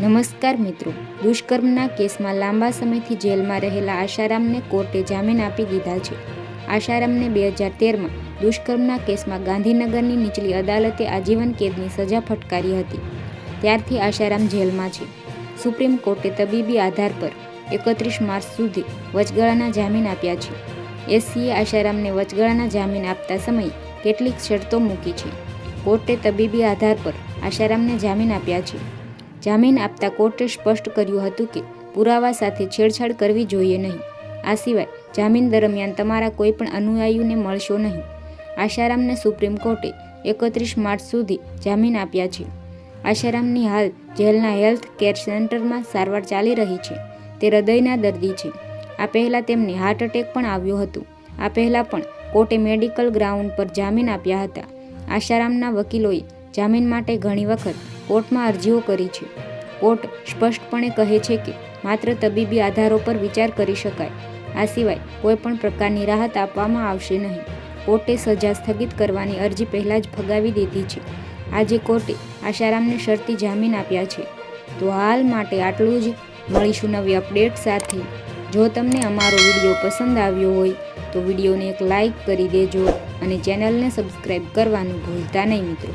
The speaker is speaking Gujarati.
નમસ્કાર મિત્રો. દુષ્કર્મના કેસમાં લાંબા સમયથી જેલમાં રહેલા આશારામને કોર્ટે જામીન આપી દીધા છે. આશારામને બે હજાર તેરમાં દુષ્કર્મના કેસમાં ગાંધીનગરની નીચલી અદાલતે આજીવન કેદની સજા ફટકારી હતી. ત્યારથી આશારામ જેલમાં છે. સુપ્રીમ કોર્ટે તબીબી આધાર પર એકત્રીસ માર્ચ સુધી વચગાળાના જામીન આપ્યા છે. એસસીએ આશારામને વચગાળાના જામીન આપતા સમયે કેટલીક શરતો મૂકી છે. કોર્ટે તબીબી આધાર પર આશારામને જામીન આપ્યા છે. જામીન આપતા કોર્ટે સ્પષ્ટ કર્યું હતું કે પુરાવા સાથે છેડછાડ કરવી જોઈએ નહીં. આ સિવાય જામીન દરમિયાન તમારા કોઈપણ અનુયાયીઓને મળશો નહીં. આશારામને સુપ્રીમ કોર્ટે એકત્રીસ માર્ચ સુધી જામીન આપ્યા છે. આશારામની હાલ જેલના હેલ્થ કેર સેન્ટરમાં સારવાર ચાલી રહી છે. તે હૃદયના દર્દી છે. આ પહેલાં તેમને હાર્ટ એટેક પણ આવ્યો હતો. આ પહેલાં પણ કોર્ટે મેડિકલ ગ્રાઉન્ડ પર જામીન આપ્યા હતા. આશારામના વકીલોએ જામીન માટે ઘણી વખત કોર્ટમાં અરજીઓ કરી છે. કોર્ટ સ્પષ્ટપણે કહે છે કે, માત્ર તબીબી આધારો પર વિચાર કરી શકાય. આ સિવાય કોઈપણ પ્રકારની રાહત આપવામાં આવશે નહીં. કોર્ટે સજા સ્થગિત કરવાની અરજી પહેલાં જ ફગાવી દીધી છે. આજે કોર્ટે આશારામને શરતી જામીન આપ્યા છે. તો હાલ માટે આટલું જ. મળીશું નવી અપડેટ સાથે. જો તમને અમારો વીડિયો પસંદ આવ્યો હોય, તો વિડીયોને એક લાઈક કરી દેજો અને ચેનલને સબસ્ક્રાઈબ કરવાનું ભૂલતા નહીં મિત્રો.